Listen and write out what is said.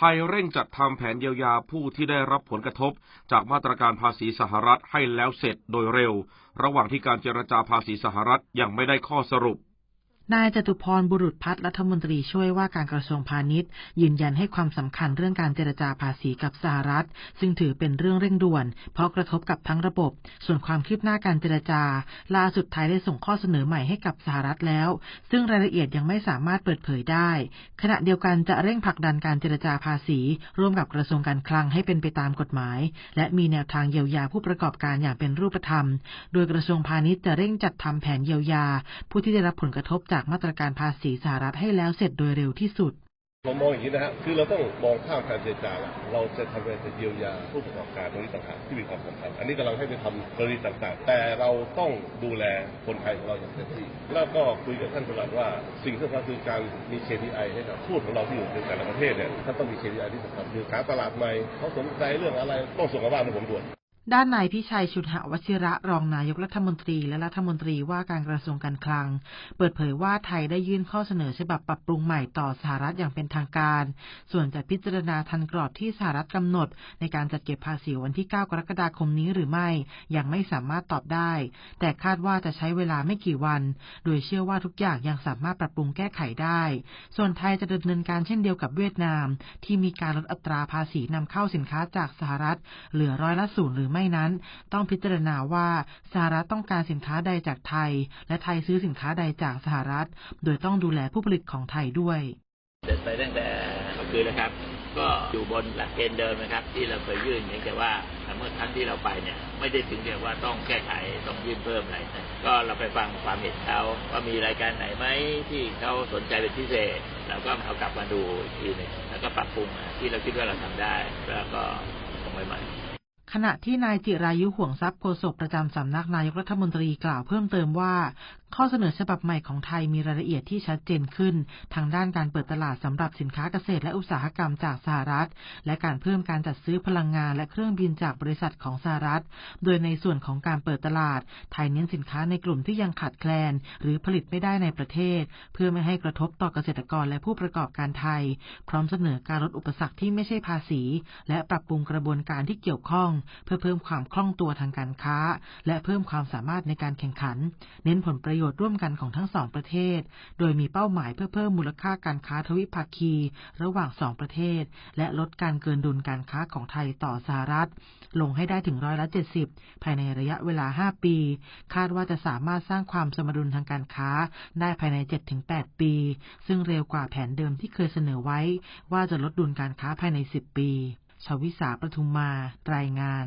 ไทยเร่งจัดทำแผนเยียวยาผู้ที่ได้รับผลกระทบ จากมาตรการภาษีสหรัฐให้แล้วเสร็จโดยเร็ว ระหว่างที่การเจรจาภาษีสหรัฐยังไม่ได้ข้อสรุป นายจตุพรบุรุษพัฒน์รัฐมนตรีช่วยว่าการกระทรวงพาณิชย์ ยืนยันให้ความสำคัญเรื่องการเจรจาภาษีกับสหรัฐ ซึ่งถือเป็นเรื่องเร่งด่วน เพราะกระทบกับทั้งระบบ ส่วนความคืบหน้าการเจรจา ล่าสุดไทยได้ส่งข้อเสนอใหม่ให้กับสหรัฐแล้ว ซึ่งรายละเอียดยังไม่สามารถเปิดเผยได้ ขณะเดียวกันจะเร่งผลักดันการเจรจาภาษี ร่วมกับกระทรวงการคลังให้เป็นไปตามกฎหมาย และมีแนวทางเยียวยาผู้ประกอบการอย่างเป็นรูปธรรม โดยกระทรวงพาณิชย์จะเร่งจัดทำแผนเยียวยา ผู้ที่ได้รับผลกระทบจากากมาตรการภาษีสหรัฐให้แล้วเสร็จโดยเร็วที่สุดผมมองอย่างนี้นะฮะคือเราต้องมองข้ามการเจรจาเราจะทำอะไรจะเยียวยาผู้ประกอบการตรงนี้ต่างหากที่มีความสำคัญ อันนี้กำลังให้ไปทำกรณีต่างๆ แต่เราต้องดูแลคนไทยของเราอย่างเต็มที่ แล้วก็คุยกับท่านประหลัดว่า สิ่งที่สำคัญคือการมี KPI ให้กับทูตของเราที่อยู่ในแต่ละประเทศเนี่ยท่านต้องมี KPI ที่สำคัญคือหาตลาดใหม่เขาสนใจเรื่องอะไรต้องส่งมาบ้านให้ผมด่วน ด้านนายพิชัยชุนหวชิระรองนายกรัฐมนตรีและรัฐมนตรีว่าการกระทรวงการคลัง เปิดเผยว่าไทยได้ยื่นข้อเสนอฉบับปรับปรุงใหม่ต่อสหรัฐอย่างเป็นทางการ ส่วนจะพิจารณาทันกรอบที่สหรัฐกำหนด ในการจัดเก็บภาษีวันที่ 9 กรกฎาคมนี้หรือไม่ ยังไม่สามารถตอบได้ แต่คาดว่าจะใช้เวลาไม่กี่วัน โดยเชื่อว่าทุกอย่างยังสามารถปรับปรุงแก้ไขได้ ส่วนไทยจะดำเนินการเช่นเดียวกับเวียดนาม ที่มีการลดอัตราภาษีนำเข้าสินค้าจากสหรัฐ เหลือร้อยละศูนย์หรือไม่นั้น ต้องพิจารณาว่าสหรัฐต้องการสินค้าใดจากไทย และไทยซื้อสินค้าใดจากสหรัฐ โดยต้องดูแลผู้ผลิตของไทยด้วยเดินไปตั้งแต่เมื่อคืนนะครับ ก็อยู่บนหลักเกณฑ์เดิมนะครับ ที่เราเคยยื่นเพียงแต่ว่าเมื่อครั้งที่เราไปเนี่ยไม่ได้ถึงกับว่าต้องแก้ไขต้องยื่นเพิ่มอะไรนะก็เราไปฟังความเห็นเขาว่ามีรายการไหนไหมที่เขาสนใจเป็นพิเศษเราก็เอากลับมาดูอีกทีนึงแล้วก็ปรับปรุงที่เราคิดว่าเราทำได้ แล้วก็ส่งไปใหม่ ขณะที่นายจิรายุห่วงทรัพย์โฆษกประจำสำนักนายกรัฐมนตรีกล่าวเพิ่มเติมว่าข้อเสนอฉบับใหม่ของไทยมีรายละเอียดที่ชัดเจนขึ้น ทางด้านการเปิดตลาดสำหรับสินค้าเกษตรและอุตสาหกรรมจากสหรัฐ และการเพิ่มการจัดซื้อพลังงานและเครื่องบินจากบริษัทของสหรัฐ โดยในส่วนของการเปิดตลาด ไทยเน้นสินค้าในกลุ่มที่ยังขาดแคลน หรือผลิตไม่ได้ในประเทศ เพื่อไม่ให้กระทบต่อเกษตรกรและผู้ประกอบการไทย พร้อมเสนอการลดอุปสรรคที่ไม่ใช่ภาษี และปรับปรุงกระบวนการที่เกี่ยวข้อง เพื่อเพิ่มความคล่องตัวทางการค้า และเพิ่มความสามารถในการแข่งขัน เน้นผลประโยชน์ร่วมกันของทั้งสองประเทศ โดยมีเป้าหมายเพื่อเพิ่มมูลค่าการค้าทวิภาคี ระหว่างสองประเทศ และลดการเกินดุลการค้าของไทยต่อสหรัฐ ลงให้ได้ถึงร้อยละ70ภายในระยะเวลา 5 ปี คาดว่าจะสามารถสร้างความสมดุลทางการค้าได้ภายใน 7-8 ปี ซึ่งเร็วกว่าแผนเดิมที่เคยเสนอไว้ ว่าจะลดดุลการค้าภายใน 10 ปี ชวิสาประทุมมา รายงาน